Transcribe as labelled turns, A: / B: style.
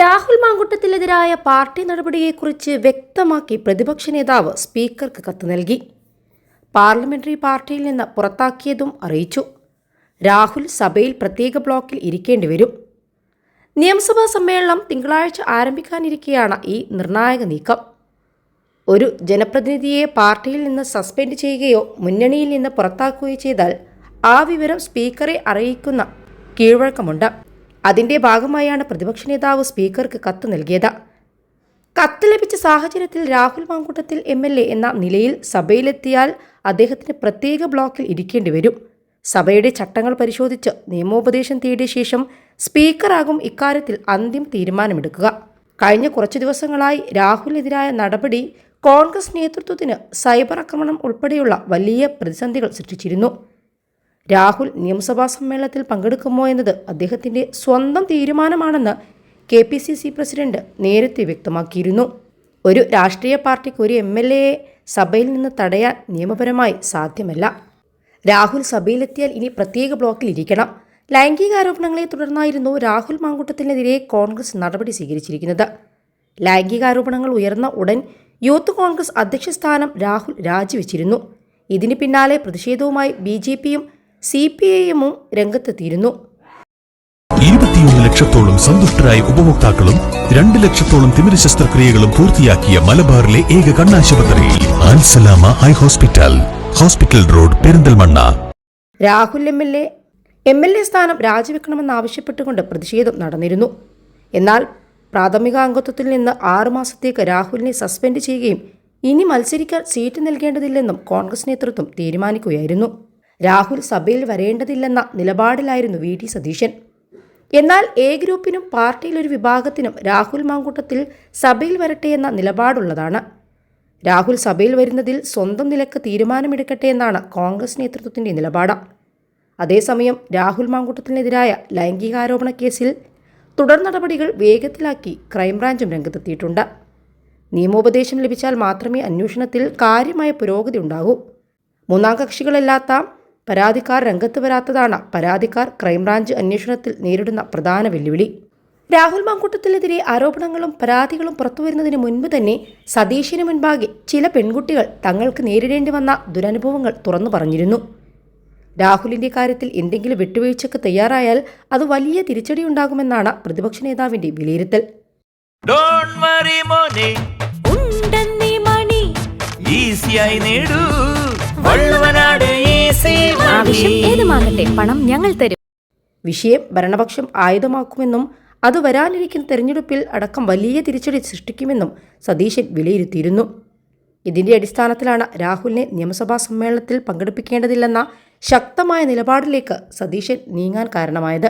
A: Rahul മാങ്കുട്ടത്തിനെതിരായ party നടപടിയെക്കുറിച്ച് വ്യക്തമാക്കി പ്രതിപക്ഷ നേതാവ് സ്പീക്കർക്ക് കത്ത് നൽകി. പാർലമെന്ററി പാർട്ടിയിൽ നിന്ന് പുറത്താക്കിയതും അറിയിച്ചു. രാഹുൽ സഭയിൽ പ്രത്യേക ബ്ലോക്കിൽ ഇരിക്കേണ്ടി വരും. നിയമസഭാ സമ്മേളനം തിങ്കളാഴ്ച ആരംഭിക്കാനിരിക്കെയാണ് ഈ നിർണായക നീക്കം. ഒരു ജനപ്രതിനിധിയെ പാർട്ടിയിൽ നിന്ന് സസ്പെൻഡ് ചെയ്യുകയോ മുന്നണിയിൽ നിന്ന് പുറത്താക്കുകയോ ചെയ്താൽ ആ വിവരം സ്പീക്കറെ അറിയിക്കുന്ന കീഴ്വഴക്കമുണ്ട്. അതിന്റെ ഭാഗമായാണ് പ്രതിപക്ഷ നേതാവ് സ്പീക്കർക്ക് കത്ത് നൽകിയത്. കത്ത് ലഭിച്ച സാഹചര്യത്തിൽ Rahul Mamkootathil M L A എന്ന നിലയിൽ സഭയിലെത്തിയാൽ അദ്ദേഹത്തിന് പ്രത്യേക ബ്ലോക്കിൽ ഇരിക്കേണ്ടി വരും. സഭയുടെ ചട്ടങ്ങൾ പരിശോധിച്ച് നിയമോപദേശം തേടിയ ശേഷം സ്പീക്കറാകും ഇക്കാര്യത്തിൽ അന്തിമ തീരുമാനമെടുക്കുക. കഴിഞ്ഞ കുറച്ചു ദിവസങ്ങളായി രാഹുലിനെതിരായ നടപടി കോൺഗ്രസ് നേതൃത്വത്തിന് സൈബർ ആക്രമണം ഉൾപ്പെടെയുള്ള വലിയ പ്രതിസന്ധികൾ സൃഷ്ടിച്ചിരുന്നു. രാഹുൽ നിയമസഭാ സമ്മേളനത്തിൽ പങ്കെടുക്കുമോ എന്നത് അദ്ദേഹത്തിന്റെ സ്വന്തം തീരുമാനമാണെന്ന് K P C C president നേരത്തെ വ്യക്തമാക്കിയിരുന്നു. ഒരു രാഷ്ട്രീയ പാർട്ടിക്ക് ഒരു എം എൽ എയെ സഭയിൽ നിന്ന് തടയാൻ നിയമപരമായി സാധ്യമല്ല. രാഹുൽ സഭയിലെത്തിയാൽ ഇനി പ്രത്യേക ബ്ലോക്കിൽ ഇരിക്കണം. ലൈംഗിക ആരോപണങ്ങളെ തുടർന്നായിരുന്നു രാഹുൽ മാങ്കൂട്ടത്തിനെതിരെ കോൺഗ്രസ് നടപടി സ്വീകരിച്ചിരിക്കുന്നത്. ലൈംഗികാരോപണങ്ങൾ ഉയർന്ന ഉടൻ യൂത്ത് കോൺഗ്രസ് അധ്യക്ഷ സ്ഥാനം രാഹുൽ രാജിവെച്ചിരുന്നു. ഇതിന് പിന്നാലെ പ്രതിഷേധവുമായി ബി ജെ പിയും സി പി ഐഎമ്മും രംഗത്തെത്തിയിരുന്നു.
B: ഇരുപത്തിയൊന്ന് ലക്ഷത്തോളം സന്തുഷ്ടരായ ഉപഭോക്താക്കളും രണ്ട് ലക്ഷത്തോളം തിമിര ശസ്ത്രക്രിയകളും പൂർത്തിയാക്കിയ മലബാറിലെ ഏക കണ്ണാശുപത്രി ആൻസലാമ high hospital hospital road Perinthalmanna.
A: Rahul M L A M L A സ്ഥാനം രാജിവെക്കണമെന്നാവശ്യപ്പെട്ടുകൊണ്ട് പ്രതിഷേധം നടന്നിരുന്നു. എന്നാൽ പ്രാഥമിക അംഗത്വത്തിൽ നിന്ന് ആറുമാസത്തേക്ക് രാഹുലിനെ സസ്പെൻഡ് ചെയ്യുകയും ഇനി മത്സരിക്കാൻ സീറ്റ് നൽകേണ്ടതില്ലെന്നും കോൺഗ്രസ് നേതൃത്വം തീരുമാനിക്കുകയായിരുന്നു. രാഹുൽ സഭയിൽ വരേണ്ടതില്ലെന്ന നിലപാടിലായിരുന്നു വി ഡി സതീശൻ. എന്നാൽ എ ഗ്രൂപ്പിനും പാർട്ടിയിലൊരു വിഭാഗത്തിനും രാഹുൽ മാങ്കൂട്ടത്തിൽ സഭയിൽ വരട്ടെ എന്ന നിലപാടുള്ളതാണ്. രാഹുൽ സഭയിൽ വരുന്നതിൽ സ്വന്തം നിലയ്ക്ക് തീരുമാനമെടുക്കട്ടെ എന്നാണ് കോൺഗ്രസ് നേതൃത്വത്തിന്റെ നിലപാട്. അതേസമയം രാഹുൽ മാങ്കൂട്ടത്തിനെതിരായ ലൈംഗികാരോപണ കേസിൽ തുടർ നടപടികൾ വേഗത്തിലാക്കി ക്രൈംബ്രാഞ്ചും രംഗത്തെത്തിയിട്ടുണ്ട്. നിയമോപദേശം ലഭിച്ചാൽ മാത്രമേ അന്വേഷണത്തിൽ കാര്യമായ പുരോഗതി ഉണ്ടാകൂ. മൂന്നാം കക്ഷികളല്ലാത്ത പരാതിക്കാർ രംഗത്ത് വരാത്തതാണ്. പരാതിക്കാർ ക്രൈംബ്രാഞ്ച് അന്വേഷണത്തിൽ നേരിടുന്ന പ്രധാന വെല്ലുവിളി. രാഹുൽ മാങ്കൂട്ടത്തിനെതിരെ ആരോപണങ്ങളും പരാതികളും പുറത്തുവരുന്നതിന് മുൻപ് തന്നെ സതീഷിന് മുൻപാകെ ചില പെൺകുട്ടികൾ തങ്ങൾക്ക് നേരിടേണ്ടി വന്ന ദുരനുഭവങ്ങൾ തുറന്നു പറഞ്ഞിരുന്നു. രാഹുലിന്റെ കാര്യത്തിൽ എന്തെങ്കിലും വിട്ടുവീഴ്ചക്ക് തയ്യാറായാൽ അത് വലിയ തിരിച്ചടിയുണ്ടാകുമെന്നാണ് പ്രതിപക്ഷ നേതാവിന്റെ വിലയിരുത്തൽ.
C: ഡോണ്ട് വറി മോനെ.
D: ഉണ്ടെന്നീ മണി.
C: ഈസിയായി നേടൂ.
D: ആവശ്യം ഏതുമാകട്ടെ പണം ഞങ്ങൾ തരും.
A: വിഷയം ഭരണപക്ഷം ആയുധമാക്കുമെന്നും അത് വരാനിരിക്കുന്ന തെരഞ്ഞെടുപ്പിൽ അടക്കം വലിയ തിരിച്ചടി സൃഷ്ടിക്കുമെന്നും സതീശൻ വിലയിരുത്തിയിരുന്നു. ഇതിന്റെ അടിസ്ഥാനത്തിലാണ് രാഹുലിനെ നിയമസഭാ സമ്മേളനത്തിൽ പങ്കെടുപ്പിക്കേണ്ടതില്ലെന്ന ശക്തമായ നിലപാടിലേക്ക് സതീശൻ നീങ്ങാൻ കാരണമായത്.